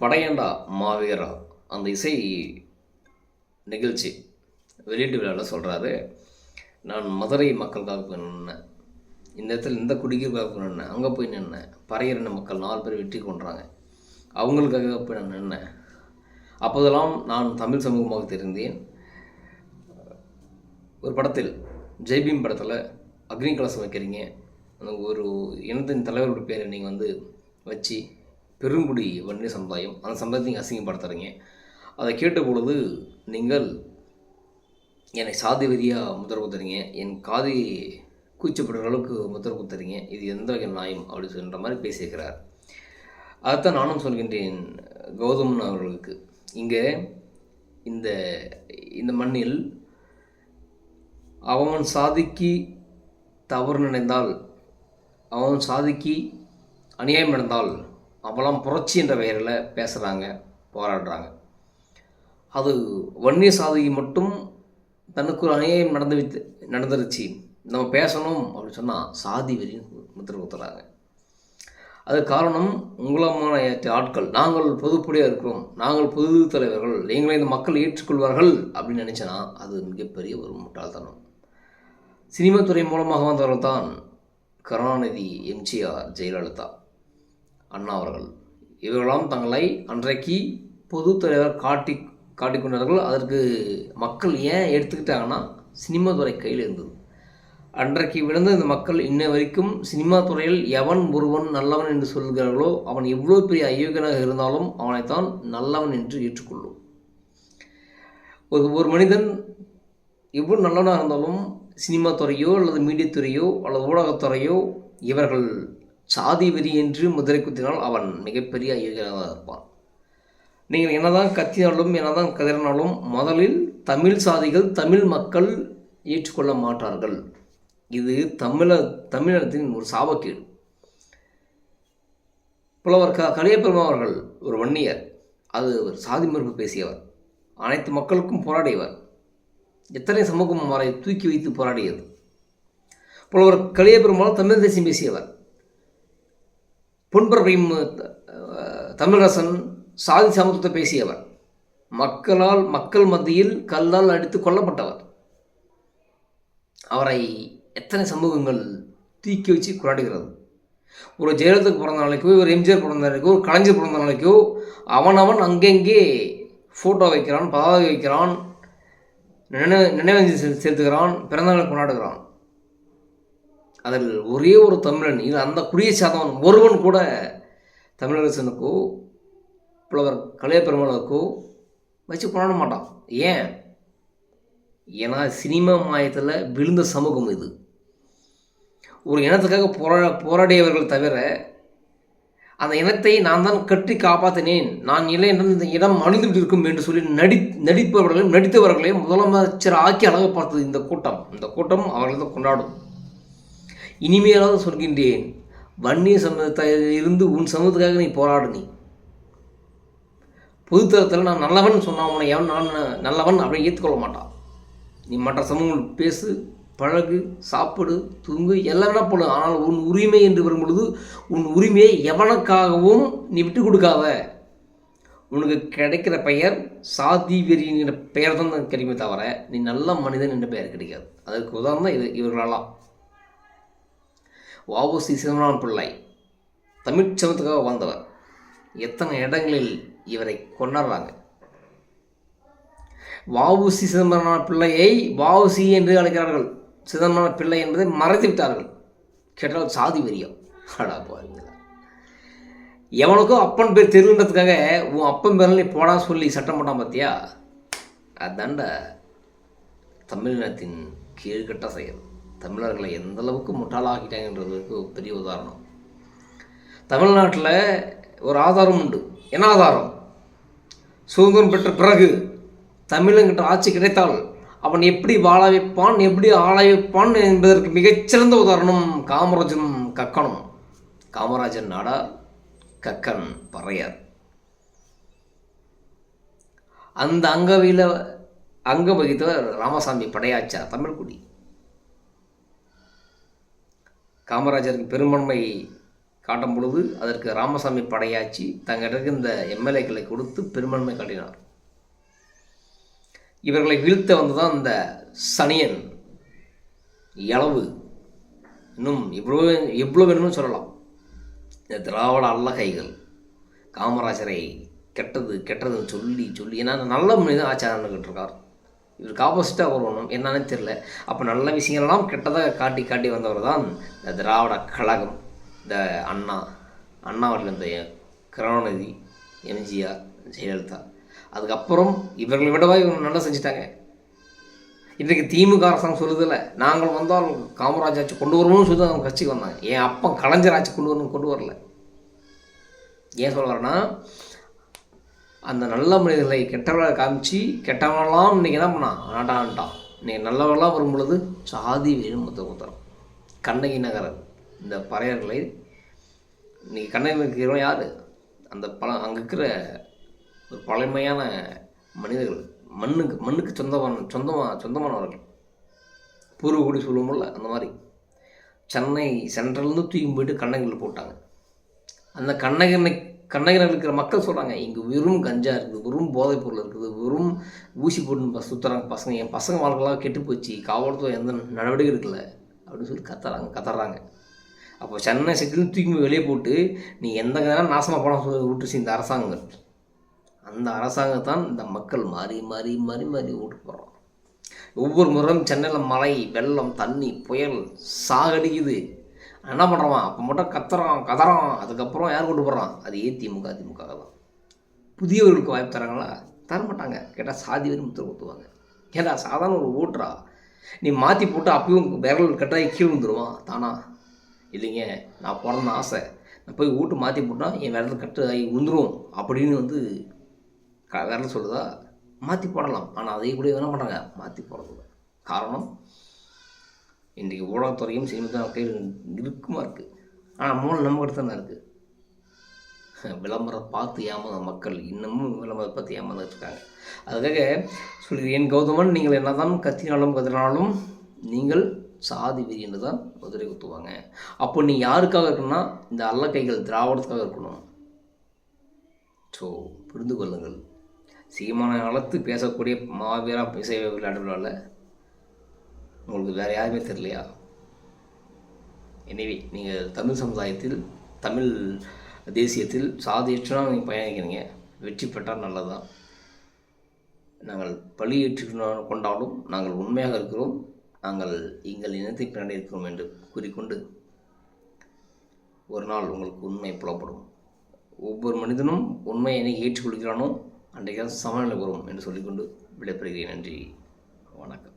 படையண்டா மாவீரா அந்த இசை நிகழ்ச்சி வெளியீட்டு விழாவில் சொல்கிறாரு நான் மதுரை மக்களுக்காக போய் நின்னேன். இந்த இடத்துல இந்த குடிக்கிறதுக்காக போய் நின்னேன். அங்கே போய் நின்னேன். பறையிறன மக்கள் நாலு பேர் வெற்றி கொண்டாங்க அவங்களுக்காக போய் நான் நின்னேன். அப்போதெல்லாம் நான் தமிழ் சமூகமாக தெரிந்தேன். ஒரு படத்தில் ஜெய்பீம் படத்தில் அக்னி கலசம் வைக்கிறீங்க. ஒரு இனத்தின் தலைவருடைய பேரை நீங்கள் வந்து வச்சு பெருங்குடி வன்னிய சமுதாயம் அந்த சமுதாயத்தை நீங்கள் அசிங்கப்படுத்துறீங்க. அதை கேட்ட பொழுது நீங்கள் என்னை சாதி வெறியாக முத்திர குத்துறீங்க என் காதி கூச்சப்படுற அளவுக்கு முத்திர குத்துறீங்க இது எந்த வகை நியாயம் அப்படி சொல்கிற மாதிரி பேசியிருக்கிறார். அதைத்தான் நானும் சொல்கின்றேன் கௌதமன் அவர்களுக்கு. இங்கே இந்த இந்த மண்ணில் அவன் சாதிக்கு தவறு நினைந்தால் அவன் சாதிக்கு அநியாயம் நடந்தால் அவெல்லாம் புரட்சி என்ற பெயரில் பேசுகிறாங்க போராடுறாங்க. அது வன்னிய சாதிக்கு மட்டும் தனக்கு ஒரு அநியாயம் நடந்து வித்து நடந்துருச்சு. நம்ம பேசணும் அப்படின்னு சொன்னால் சாதி வெறின்னு முத்திர குத்துறாங்க. அது காரணம் உங்களமான ஆட்கள். நாங்கள் பொதுப்படியாக இருக்கிறோம். நாங்கள் பொது தலைவர்கள். எங்களை இந்த மக்கள் ஏற்றுக்கொள்வார்கள் அப்படின்னு நினச்சனா அது மிகப்பெரிய ஒரு முட்டாள்தனம். சினிமா துறை மூலமாக வந்தவர்கள் தான் கருணாநிதி எம்ஜிஆர் ஜெயலலிதா. அண்ணா அவர்கள். இவர்களெல்லாம் தங்களை அன்றைக்கு பொது தலைவர் காட்டி காட்டிக்கொண்டார்கள் அதற்கு மக்கள் ஏன் எடுத்துக்கிட்டாங்கன்னா சினிமா துறை கையில் இருந்தது. அன்றைக்கு விழுந்த இந்த மக்கள் இன்ன வரைக்கும் சினிமா துறையில் எவன் ஒருவன் நல்லவன் என்று சொல்கிறார்களோ அவன் எவ்வளோ பெரிய அயோக்கியனாக இருந்தாலும் அவனைத்தான் நல்லவன் என்று ஏற்றுக்கொள்ளும். ஒரு ஒரு மனிதன் எவ்வளோ நல்லவனாக இருந்தாலும் சினிமா துறையோ அல்லது மீடியா துறையோ அல்லது ஊடகத்துறையோ இவர்கள் சாதி வெறி என்று முதலை குத்தினால் அவன் மிகப்பெரிய அயோக்கியனாக இருப்பான். நீங்கள் என்னதான் கத்தினாலும் என்னதான் கதறினாலும் முதலில் தமிழ் சாதிகள் தமிழ் மக்கள் ஏற்றுக்கொள்ள மாட்டார்கள். இது தமிழ தமிழகத்தின் ஒரு சாபக்கேடு. புலவர் க கலியபெருமா அவர்கள் ஒரு வன்னியர். அது ஒரு சாதி மறுப்பு பேசியவர். அனைத்து மக்களுக்கும் போராடியவர். எத்தனை சமூகம் அவரை தூக்கி வைத்து போராடியது. புலவர் கலியபெருமாள் தமிழ் தேசியம் பேசியவர். பொன்பரப்பையும் தமிழரசன் சாதி சமத்துவத்தை பேசியவர். மக்களால் மக்கள் மத்தியில் கல்லால் அடித்து கொல்லப்பட்டவர். அவரை எத்தனை சமூகங்கள் தூக்கி வச்சு கொண்டாடுகிறது ஒரு ஜெயலலிதாக்கு பிறந்த நாளைக்கோ ஒரு எம்ஜிஆர் பிறந்த நாளைக்கோ ஒரு கலைஞர் பிறந்த நாளைக்கோ அவனவன் அங்கங்கே ஃபோட்டோ வைக்கிறான் பதாகை வைக்கிறான் நினைவு நினைவஞ்சலி சேர்த்துக்கிறான் செலுத்துகிறான் பிறந்தநாளை கொண்டாடுகிறான். அதில் ஒரே ஒரு தமிழன் இது அந்த குடிய சாதவன் ஒருவன் கூட தமிழரசனுக்கோ புலவர் கலையப்பெருமாளுக்கோ வச்சு கொண்டாட மாட்டான். ஏன்? ஏன்னா சினிமா மாயத்தில் விழுந்த சமூகம் இது. ஒரு இனத்துக்காக போரா போராடியவர்கள் தவிர அந்த இனத்தை நான் தான் கட்டி காப்பாற்றினேன் நான் இல்லை என்றால் இந்த இடம் அழிந்து இருக்கும் என்று சொல்லி நடி நடிப்பவர்களையும் நடித்தவர்களையும் முதலமைச்சர் ஆக்கி அழகு பார்த்தது இந்த கூட்டம். இந்த கூட்டம் அவர்கள் தான் கொண்டாடும். இனிமையாக சொல்கின்றேன் வன்னிய சமூகத்தை இருந்து உன் சமூகத்துக்காக நீ போராடு நீ. பொதுத்தளத்தில் நான் நல்லவன் சொன்னால் உன்னை எவன் நான் நல்லவன் அப்படி ஏற்றுக்கொள்ள மாட்டான். நீ மற்ற சமூகங்கள் பேசு பழகு சாப்பிடு தூங்கு எல்லாம் வேணா போடு ஆனால் உன் உரிமை என்று வரும் பொழுது உன் உரிமையை எவனுக்காகவும் நீ விட்டு கொடுக்காத. உனக்கு கிடைக்கிற பெயர் சாதி வெறிங்கிற பெயர் தான் கிடைக்குமே தவிர நீ நல்ல மனிதன் என்ற பெயர் கிடைக்காது. அதற்கு உதாரணம் இது இவர்களெல்லாம். வஉசி சிதம்பரம் பிள்ளை. தமிழ்ச்சமத்துக்காக வாழ்ந்தவர். எத்தனை இடங்களில் இவரை கொண்டாடுறாங்க வஉசி சிதம்பரம் பிள்ளையை வஉசி என்று அழைக்கிறார்கள். சிதம்பரம் பிள்ளை என்பதை மறைத்து விட்டார்கள். கேட்டால் சாதி வெறியம் அடா பாருங்களா எவனுக்கும் அப்பன் பேர் தெரியுன்றதுக்காக உன் அப்பன் பேரில் நீ போடா சொல்லி சட்டம் போட்டான் பார்த்தியா அதாண்ட தமிழினத்தின் கீழ்கட்ட செயல். தமிழர்களை எந்த அளவுக்கு முட்டாளாக்கிட்டாங்கன்றதுக்கு பெரிய உதாரணம். தமிழ்நாட்டில் ஒரு ஆதாரம் உண்டு. என்ன ஆதாரம்? சுதந்திரம் பெற்ற பிறகு தமிழங்கிட்ட ஆட்சி கிடைத்தால் அவன் எப்படி வாழ வைப்பான் எப்படி ஆள வைப்பான் என்பதற்கு மிகச்சிறந்த உதாரணம் காமராஜன் கக்கனும் காமராஜன் நாடா கக்கன் பறையார். அந்த அங்கவையில் அங்கம் வகித்தவர் ராமசாமி படையாச்சார் தமிழ்குடி. காமராஜருக்கு பெரும்பான்மை காட்டும் பொழுது அதற்கு ராமசாமி படையாச்சி தங்கிட்ட இந்த எம்எல்ஏக்களை கொடுத்து பெரும்பான்மை காட்டினார். இவர்களை வீழ்த்த வந்ததான் இந்த சனியன். இளவு இன்னும் இவ்வளோ எவ்வளோ வேணும்னு சொல்லலாம். இந்த திராவிட அல்லகைகள். காமராஜரை கெட்டது கெட்டதுன்னு சொல்லி சொல்லி ஏன்னா நல்ல மனிதன் ஆச்சாரன்னுக்கிட்டு இருக்கார் இவருக்கு ஆப்போசிட்டாக வரணும் என்னன்னு தெரில அப்போ நல்ல விஷயங்கள்லாம் கெட்டதாக காட்டி காட்டி வந்தவர் தான் இந்த திராவிட கழகம் இந்த அண்ணா அண்ணா அவர்கள் இந்த கருணாநிதி எம்ஜிஆர் ஜெயலலிதா. அதுக்கப்புறம் இவர்களை விடவா இவங்க நல்லா செஞ்சுட்டாங்க. இன்றைக்கு திமுக அரசாங்கம் சொல்லுதில்ல நாங்கள் வந்தால் காமராஜ் ஆட்சி கொண்டு வருவோம்னு சொல்லி அவங்க கட்சிக்கு வந்தாங்க. என் அப்பா கலைஞர் ஆட்சி கொண்டு வரணும் கொண்டு வரல. ஏன் சொல்ல வரேன்னா அந்த நல்ல மனிதர்களை கெட்டவர்களை காமிச்சு கெட்டவனெல்லாம் இன்றைக்கி என்ன பண்ணான்? ஆண்டான்ட்டான் இன்றைக்கி நல்லவர்களாக வரும் பொழுது சாதி வேணும் மொத்த கண்ணகி நகர இந்த பறையர்களை இன்றைக்கி கண்ணகி இருக்கிறவன் யார்? அந்த பழ அங்கே இருக்கிற ஒரு பழமையான மனிதர்கள் மண்ணுக்கு மண்ணுக்கு சொந்தமான சொந்தமாக சொந்தமானவர்கள். பூர்வகுடி சொல்லுவோம்ல அந்த மாதிரி. சென்னை சென்ட்ரல்லேருந்து தூக்கி போயிட்டு கண்ணகியில் போட்டாங்க. அந்த கண்ணகிரி கண்ணகிரில் இருக்கிற மக்கள் சொல்கிறாங்க இங்கே வெறும் கஞ்சா இருக்குது வெறும் போதைப் பொருள் இருக்குது வெறும் ஊசி போட்டு சுற்றுறாங்க பசங்க. என் பசங்க வாழ்க்கைலாம் கெட்டு போச்சு காவல்துறை எந்த நடவடிக்கை எடுக்கல அப்படின்னு சொல்லி கத்துறாங்க கத்துறாங்க. அப்போ சென்னை சிட்டிலும் தூக்கி வெளியே போட்டு நீ எந்த நேரம் நாசமாக பணம் சொல்லி விட்டுச்சு இந்த அரசாங்கம். அந்த அரசாங்கத்தான் இந்த மக்கள் மாறி மாறி மாறி மாறி ஓட்டு போகிறோம் ஒவ்வொரு முறையும் சென்னையில் மழை வெள்ளம் தண்ணி புயல் சாகடிக்குது. என்ன பண்ணுறான் அப்போ மட்டும் கத்துறான் கதறான். அதுக்கப்புறம் யார் கொண்டு போகிறான் அது ஏ திமுக திமுக தான். புதியவர்களுக்கு வாய்ப்பு தராங்களா? தர மாட்டாங்க. கேட்டால் சாதி வரி முத்திரை ஊற்றுவாங்க ஏன்னா சாதாரண ஒரு ஓட்டுறா. நீ மாற்றி போட்டு அப்பயும் விரல் கட்டாயி கீழே வந்துடுவான் தானா? இல்லைங்க நான் பிறந்த ஆசை. நான் போய் ஓட்டு மாற்றி போட்டால் என் விரல் கட்டு ஆகி அப்படின்னு வந்து க விரல் சொல்லுதா மாற்றி போடலாம். ஆனால் அதை கூட என்ன பண்ணுறாங்க மாற்றி போடுறதில்ல காரணம் இன்றைக்கி ஊடகத்துறையும் சினிமா கையில் இருக்குமா இருக்குது ஆனால் மூலம் நம்ம கிட்ட தானே இருக்குது விளம்பரம் பார்த்து ஏமாந்த மக்கள் இன்னமும் விளம்பரம் பார்த்து ஏமாந்து இருக்காங்க. அதுக்காக சொல்கிறேன் கௌதமன் நீங்கள் என்னதான் கத்தினாலும் கத்தினாலும் நீங்கள் சாதி வெறின்னு தான் மதுரை குத்துவாங்க. அப்போ நீ யாருக்காக இருக்கணும்னா இந்த அல்ல கைகள் திராவிடத்துக்காக இருக்கணும். ஸோ புரிந்து கொள்ளுங்கள். சீமான அளத்து பேசக்கூடிய மாவீரா இசை விளையாட்டு உங்களுக்கு வேறு யாருமே தெரியலையா? எனவே நீங்கள் தமிழ் சமுதாயத்தில் தமிழ் தேசியத்தில் சாதியற்றா நீங்கள் பயணிக்கிறீங்க. வெற்றி பெற்றால் நல்லதுதான். நாங்கள் பழியேற்று கொண்டாலும் நாங்கள் உண்மையாக இருக்கிறோம். நாங்கள் எங்கள் இனத்தை பின்னாடி இருக்கிறோம் என்று கூறிக்கொண்டு ஒரு நாள் உங்களுக்கு உண்மை புலப்படும். ஒவ்வொரு மனிதனும் உண்மையை என்னை ஏற்றுக்கொள்கிறானோ அன்றைக்கு சமநிலை வரும் என்று சொல்லிக்கொண்டு விடைபெறுகிறேன். நன்றி. வணக்கம்.